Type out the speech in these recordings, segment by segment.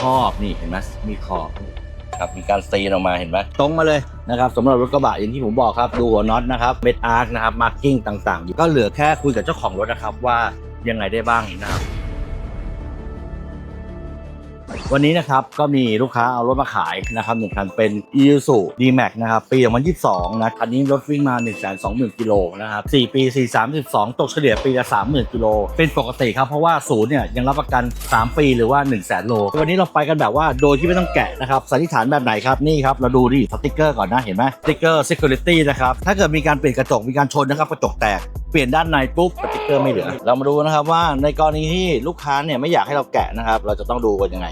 ครอบนี่เห็นไหมมีขอบครับมีการซีนออกมาเห็นไหมตรงมาเลยนะครับสำหรับรถกระบะอย่างที่ผมบอกครับ ดูหัวน็อตนะครับเม็ดอาร์คนะครับมาร์กิ้งต่างๆอยู่ก็เหลือแค่คุยกับเจ้าของรถนะครับว่ายังไงได้บ้างนะครับ วันนี้นะครับก็มีลูกค้าเอารถมาขายนะครับหนึ่งคันเป็น i s u z u D-Max นะครับปี 2022 นะคันนี้รถวิ่งมา 1 2 0 0 0 0กิโลนะครับ4ปี 4 32 ตกเฉลี่ยปีละ 30,000กิโลเป็นปกติครับ เพราะว่าศูนย์เนี่ยยังรับประกัน 3 ปีหรือว่า 1 0 0 0 0แสนโล วันนี้เราไปกันแบบว่าโดยที่ไม่ต้องแกะนะครับสันนิษฐานแบบไหนครับ นี่ครับ เราดูดิสติกเกอร์ก่อนนะเห็นไหมสติกเกอร์ security นะครับถ้าเกิดมีการเปลี่ยนกระจกมีการชนนะครับกระจกแตกเปลี่ยนด้านในปุ๊บสติกเกอร์ไม่เหลือ เรามาดูนะครับว่าในกรณีที่ลูกค้าเนี่ยไม่อยากให้เราแกะนะครับ เราจะต้องดูกันยังไง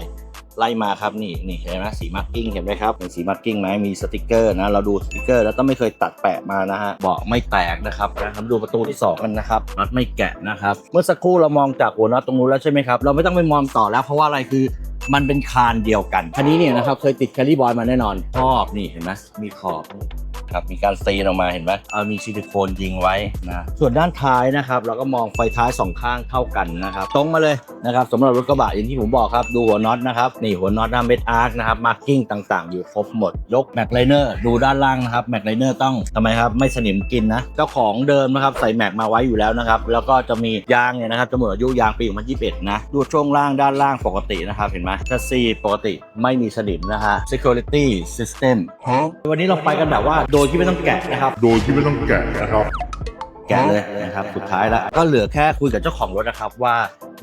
ไล่มาครับนี่นี่เห็นไหมสีมาร์กิ้งเห็นไหมครับเป็นสีมาร์กิ้งไหมมีสติกเกอร์นะเราดูสติกเกอร์แล้วต้องไม่เคยตัดแปะมานะฮะเบาะไม่แตกนะครับนะครับดูประตูที่สองกันนะครับน็อตไม่แกะนะครับเมื่อสักครู่เรามองจากหัวน็อตตรงนู้นแล้วใช่ไหมครับเราไม่ต้องไปมองต่อแล้วเพราะว่าอะไรคือมันเป็นคานเดียวกันคันนี้เนี่ยนะครับเคยติดแคลริบอยมาแน่นอนขอบนี่เห็นไหมมีขอบ ครับมีการซีนออกมาเห็นไหมเอามีซิลิโคนยิงไว้นะส่วนด้านท้ายนะครับ เราก็มองไฟท้ายสองข้างเท่ากันนะครับตรงมาเลยนะครับสำหรับรถกระบะอย่างที่ผมบอกครับดูหัวน็อตนะครับนี่หัวน็อตหน้าเม็ดอาร์คนะครับมาร์กิ้งต่างๆ อยู่ครบหมดยกแม็กไลเนอร์ดูด้านล่างนะครับแม็กไลเนอร์ต้องทำไมครับไม่สนิมกินนะเจ้าของเดิมนะครับใส่แม็กมาไว้อยู่แล้วนะครับแล้วก็จะมียางเนี่ยนะครับจะหมดอายุยางปี2021นะดูช่วงล่างด้านล่างปกตินะครับเห็นไหมชัสซีปกติไม่มีสนิมนะฮะ security system วันนี้เราไปกันแบบว่าโดยที่ไม่ต้องแกะนะครับ โดยที่ไม่ต้องแกะนะครับ แกะเลยนะครับสุดท้ายแล้วก็เหลือแค่คุยกับเจ้าของรถนะครับว่า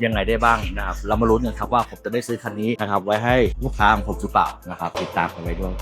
ยังไงได้บ้างนะครับเรามาลุ้นกันครับว่าผมจะได้ซื้อคันนี้นะครับไว้ให้ลูกค้าของผมหรือเปล่านะครับติดตามกันไว้ด้วย